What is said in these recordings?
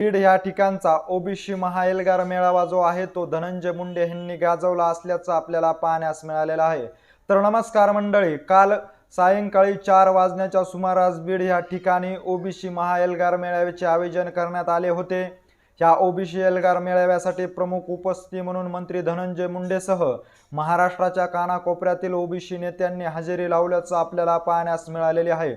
बीड ह्या ठिकाणचा ओबीसी महाएल्गार मेळावा जो आहे तो धनंजय मुंडे यांनी गाजवला असल्याचं आपल्याला पाहण्यास मिळालेलं आहे. तर नमस्कार मंडळी काल सायंकाळी चार वाजण्याच्या सुमारास बीड ह्या ठिकाणी ओबीसी महाएल्गार मेळाव्याचे आयोजन करण्यात आले होते. या ओबीसी एल्गार मेळाव्यासाठी प्रमुख उपस्थिती म्हणून मंत्री धनंजय मुंडेसह महाराष्ट्राच्या कानाकोपऱ्यातील ओबीसी नेत्यांनी हजेरी लावल्याचं आपल्याला पाहण्यास मिळालेले आहे.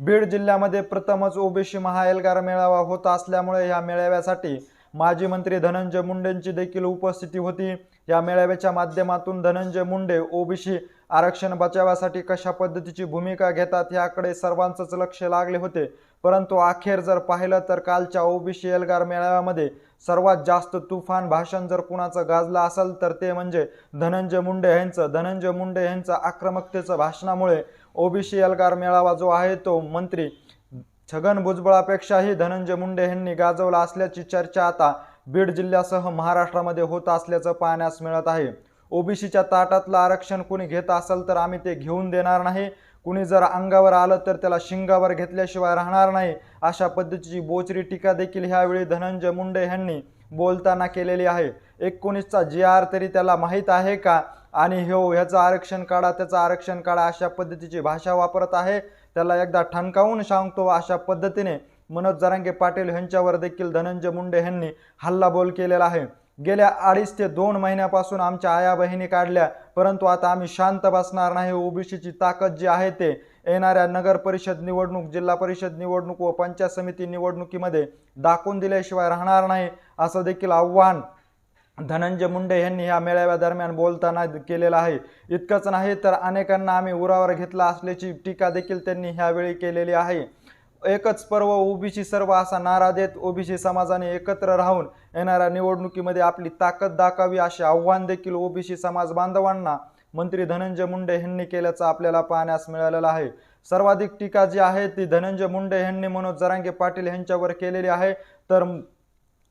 बीड जिल्ह्यामध्ये प्रथमच ओबीसी महाएल्गार मेळावा होत असल्यामुळे या मेळाव्यासाठी माजी मंत्री धनंजय मुंडेंची देखील उपस्थिती होती. या मेळाव्याच्या माध्यमातून धनंजय मुंडे ओबीसी आरक्षण बचावासाठी कशा पद्धतीची भूमिका घेतात याकडे सर्वांचंच लक्ष लागले होते. परंतु अखेर जर पाहिलं तर कालच्या ओबीसी एल्गार मेळाव्यामध्ये सर्वात जास्त तुफान भाषण जर कुणाचं गाजलं असेल तर ते म्हणजे धनंजय मुंडे यांचं. धनंजय मुंडे यांचं आक्रमकतेचं भाषणामुळे ओबीसी एल्गार मेळावा जो आहे तो मंत्री छगन भुजबळापेक्षाही धनंजय मुंडे यांनी गाजवला असल्याची चर्चा आता बीड जिल्ह्यासह महाराष्ट्रामध्ये होत असल्याचं पाहण्यास मिळत आहे. ओबीसीच्या ताटातलं आरक्षण कुणी घेत असेल तर आम्ही ते घेऊन देणार नाही. कुणी जर अंगावर आलं तर त्याला शिंगावर घेतल्याशिवाय राहणार नाही. अशा पद्धतीची बोचरी टीका देखील ह्यावेळी धनंजय मुंडे यांनी बोलताना केलेली आहे. एकोणीसचा जी आर तरी त्याला माहीत आहे का? आणि हो ह्याचं आरक्षण काढा त्याचं आरक्षण काढा अशा पद्धतीची भाषा वापरत आहे. त्याला एकदा ठणकावून सांगतो अशा पद्धतीने. मनोज जरांगे पाटील यांच्यावर देखील धनंजय मुंडे यांनी हल्लाबोल केलेला आहे. गेल्या अडीच ते दोन महिन्यापासून आमच्या आया बहिणी काढल्या. परंतु आता आम्ही शांत बसणार नाही. ओबीसीची ताकद जी आहे ते येणाऱ्या नगर परिषद निवडणूक जिल्हा परिषद निवडणूक व पंचायत समिती निवडणुकीमध्ये दाखवून दिल्याशिवाय राहणार नाही असं देखील आव्हान धनंजय मुंडे यांनी या मेळाव्यादरम्यान बोलताना केलेलं आहे. इतकंच नाही तर अनेकांना आम्ही उरावर घेतला असल्याची टीका देखील त्यांनी ह्यावेळी केलेली आहे. एकच पर्व ओबीसी सर्व असा नारा देत ओबीसी समाजाने एकत्र राहून येणाऱ्या निवडणुकीमध्ये आपली ताकद दाखावी असे आव्हान देखील ओबीसी समाज बांधवांना मंत्री धनंजय मुंडे यांनी केल्याचं आपल्याला पाहण्यास मिळालेलं आहे. सर्वाधिक टीका जी आहे ती धनंजय मुंडे यांनी मनोज जरांगे पाटील यांच्यावर केलेली आहे. तर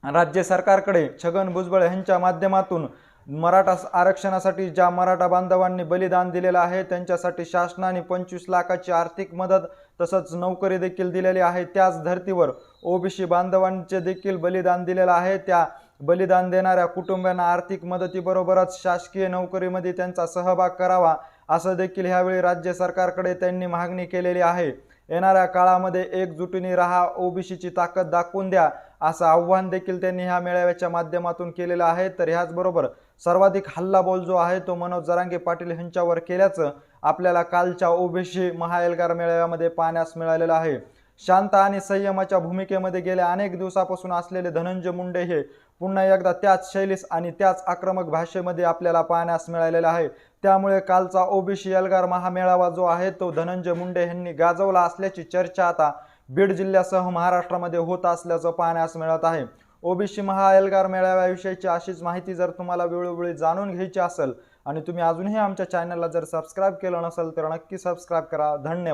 राज्य सरकारकडे छगन भुजबळ यांच्या माध्यमातून मराठा आरक्षणासाठी ज्या मराठा बांधवांनी बलिदान दिलेलं आहे त्यांच्यासाठी शासनाने पंचवीस लाखाची आर्थिक मदत तसंच नोकरी देखील दिलेली आहे. त्याच धर्तीवर ओबीसी बांधवांचे देखील बलिदान दिलेलं आहे. त्या बलिदान देणाऱ्या कुटुंबियांना आर्थिक मदतीबरोबरच शासकीय नोकरीमध्ये त्यांचा सहभाग करावा असं देखील ह्यावेळी राज्य सरकारकडे त्यांनी मागणी केलेली आहे. येणाऱ्या काळामध्ये एकजुटीने राहा ओबीसीची ताकद दाखवून द्या असं आव्हान देखील त्यांनी ह्या मेळाव्याच्या माध्यमातून केलेलं आहे. तर ह्याचबरोबर सर्वाधिक हल्लाबोल जो आहे तो मनोज जरांगे पाटील यांच्यावर केल्याचं आपल्याला कालच्या ओबीसी महाएल्गार मेळाव्यामध्ये पाहण्यास मिळालेलं आहे. शांत आणि संयमाच्या भूमिकेमध्ये गेल्या अनेक दिवसापासून असलेले धनंजय मुंडे हे पुन्हा एकदा त्याच शैलीस आणि त्याच आक्रमक भाषेमध्ये आपल्याला पाहण्यास मिळालेला आहे. त्यामुळे कालचा ओबीसी एल्गार महामेळावा जो आहे तो धनंजय मुंडे यांनी गाजवला असल्याची चर्चा आता बीड जिल्ह्यासह महाराष्ट्रामध्ये होत असल्याचं पाहण्यास मिळत आहे. ओबीसी महाएल्गार मेळाव्याविषयीची अशीच माहिती जर तुम्हाला वेळोवेळी जाणून घ्यायची असेल आणि तुम्ही अजूनही आमच्या चॅनलला जर सबस्क्राईब केलं नसेल तर नक्की सबस्क्राईब करा. धन्यवाद.